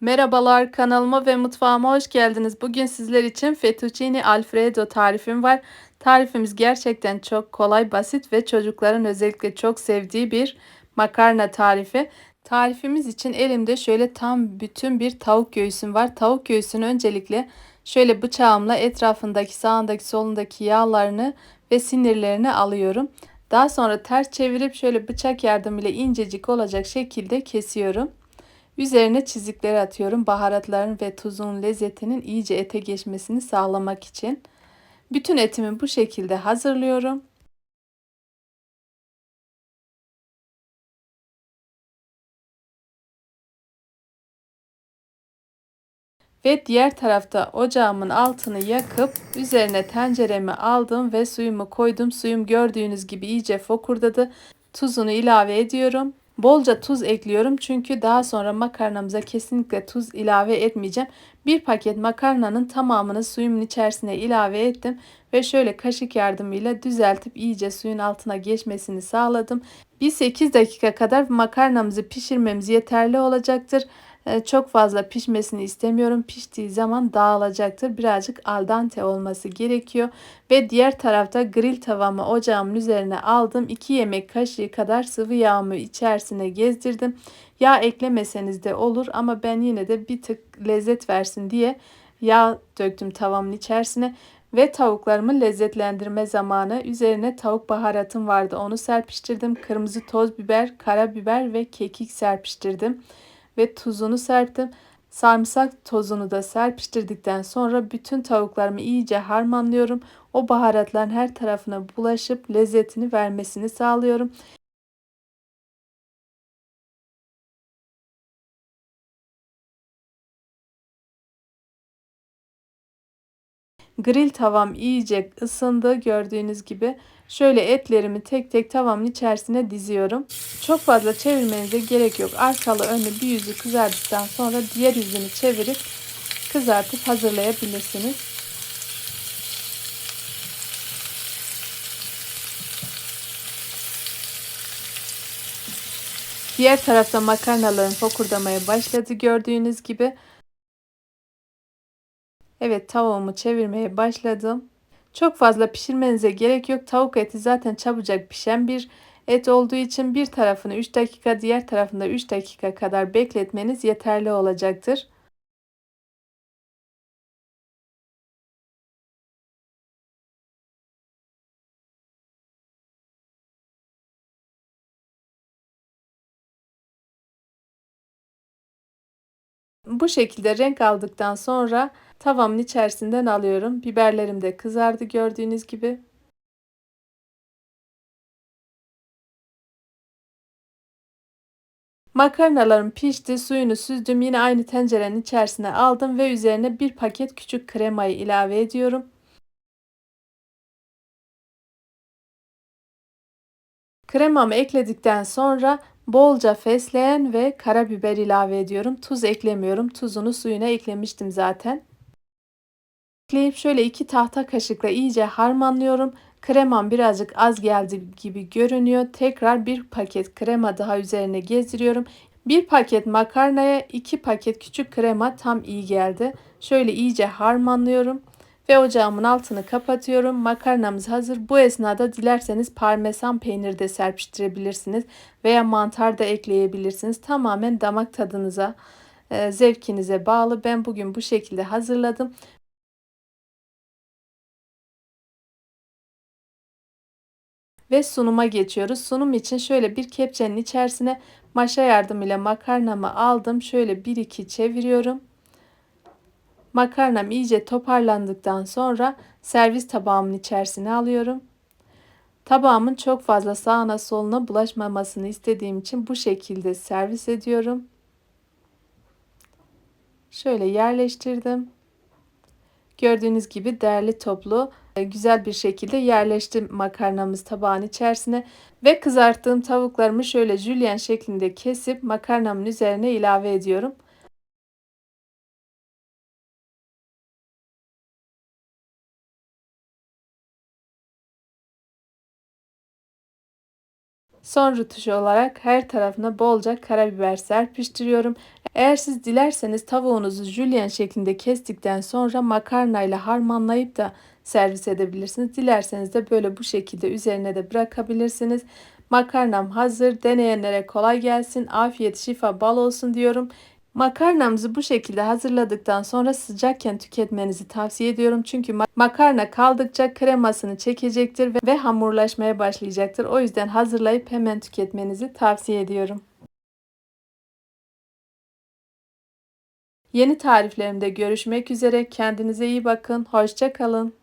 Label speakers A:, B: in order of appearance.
A: Merhabalar kanalıma ve mutfağıma hoş geldiniz. Bugün sizler için fettuccine alfredo tarifim var. Tarifimiz gerçekten çok kolay, basit ve çocukların özellikle çok sevdiği bir makarna tarifi. Tarifimiz için elimde şöyle tam bütün bir tavuk göğsüm var. Tavuk göğsünü öncelikle şöyle bıçağımla etrafındaki sağındaki solundaki yağlarını ve sinirlerini alıyorum. Daha sonra ters çevirip şöyle bıçak yardımıyla incecik olacak şekilde kesiyorum. Üzerine çizikleri atıyorum. Baharatların ve tuzun lezzetinin iyice ete geçmesini sağlamak için. Bütün etimi bu şekilde hazırlıyorum. Ve diğer tarafta ocağımın altını yakıp üzerine tenceremi aldım ve suyumu koydum. Suyum gördüğünüz gibi iyice fokurdadı. Tuzunu ilave ediyorum. Bolca tuz ekliyorum çünkü daha sonra makarnamıza kesinlikle tuz ilave etmeyeceğim. Bir paket makarnanın tamamını suyumun içerisine ilave ettim ve şöyle kaşık yardımıyla düzeltip iyice suyun altına geçmesini sağladım. Bir 8 dakika kadar makarnamızı pişirmemiz yeterli olacaktır. Ee, çok fazla pişmesini istemiyorum. Piştiği zaman dağılacaktır. Birazcık al dente olması gerekiyor. Ve diğer tarafta grill tavamı ocağımın üzerine aldım. 2 yemek kaşığı kadar sıvı yağımı içerisine gezdirdim. Yağ eklemeseniz de olur ama ben yine de bir tık lezzet versin diye yağ döktüm tavamın içerisine ve tavuklarımı lezzetlendirme zamanı. Üzerine tavuk baharatım vardı. Onu serpiştirdim. Kırmızı toz biber, karabiber ve kekik serpiştirdim ve tuzunu serptim. Sarımsak tozunu da serpiştirdikten sonra bütün tavuklarımı iyice harmanlıyorum. O baharatların her tarafına bulaşıp lezzetini vermesini sağlıyorum. Grill tavam iyice ısındı gördüğünüz gibi. Şöyle etlerimi tek tek tavamın içerisine diziyorum. Çok fazla çevirmenize gerek yok. Arkalı önlü bir yüzü kızardıktan sonra diğer yüzünü çevirip kızartıp hazırlayabilirsiniz. Diğer tarafta makarnalarım fokurdamaya başladı gördüğünüz gibi. Evet tavuğumu çevirmeye başladım. Çok fazla pişirmenize gerek yok. Tavuk eti zaten çabucak pişen bir et olduğu için bir tarafını 3 dakika diğer tarafında 3 dakika kadar bekletmeniz yeterli olacaktır. Bu şekilde renk aldıktan sonra tavamın içerisinden alıyorum. Biberlerim de kızardı gördüğünüz gibi. Makarnalarım pişti, suyunu süzdüm. Yine aynı tencerenin içerisine aldım ve üzerine bir paket küçük kremayı ilave ediyorum. Kremamı ekledikten sonra bolca fesleğen ve karabiber ilave ediyorum. Tuz eklemiyorum. Tuzunu suyuna eklemiştim zaten. Ekleyip şöyle iki tahta kaşıkla iyice harmanlıyorum. Kremam birazcık az geldi gibi görünüyor. Tekrar bir paket krema daha üzerine gezdiriyorum. Bir paket makarnaya iki paket küçük krema tam iyi geldi. Şöyle iyice harmanlıyorum ve ocağımın altını kapatıyorum. Makarnamız hazır. Bu esnada dilerseniz parmesan peynir de serpiştirebilirsiniz veya mantar da ekleyebilirsiniz. Tamamen damak tadınıza, e, zevkinize bağlı. Ben bugün bu şekilde hazırladım. Ve sunuma geçiyoruz. Sunum için şöyle bir kepçenin içerisine maşa yardımıyla makarnamı aldım. Şöyle 1-2 çeviriyorum. Makarnam iyice toparlandıktan sonra servis tabağımın içerisine alıyorum. Tabağımın çok fazla sağına soluna bulaşmamasını istediğim için bu şekilde servis ediyorum. Şöyle yerleştirdim. Gördüğünüz gibi değerli toplu e, güzel bir şekilde yerleştim makarnamız tabağın içerisine ve kızarttığım tavuklarımı şöyle jülyen şeklinde kesip makarnamın üzerine ilave ediyorum. Son rötuş olarak her tarafına bolca karabiber serpiştiriyorum. Eğer siz dilerseniz tavuğunuzu jülyen şeklinde kestikten sonra makarnayla harmanlayıp da servis edebilirsiniz. Dilerseniz de böyle bu şekilde üzerine de bırakabilirsiniz. Makarnam hazır. Deneyenlere kolay gelsin. Afiyet, şifa, bal olsun diyorum. Makarnamızı bu şekilde hazırladıktan sonra sıcakken tüketmenizi tavsiye ediyorum. Çünkü ma- makarna kaldıkça kremasını çekecektir ve hamurlaşmaya başlayacaktır. O yüzden hazırlayıp hemen tüketmenizi tavsiye ediyorum. Yeni tariflerimde görüşmek üzere. Kendinize iyi bakın. Hoşça kalın.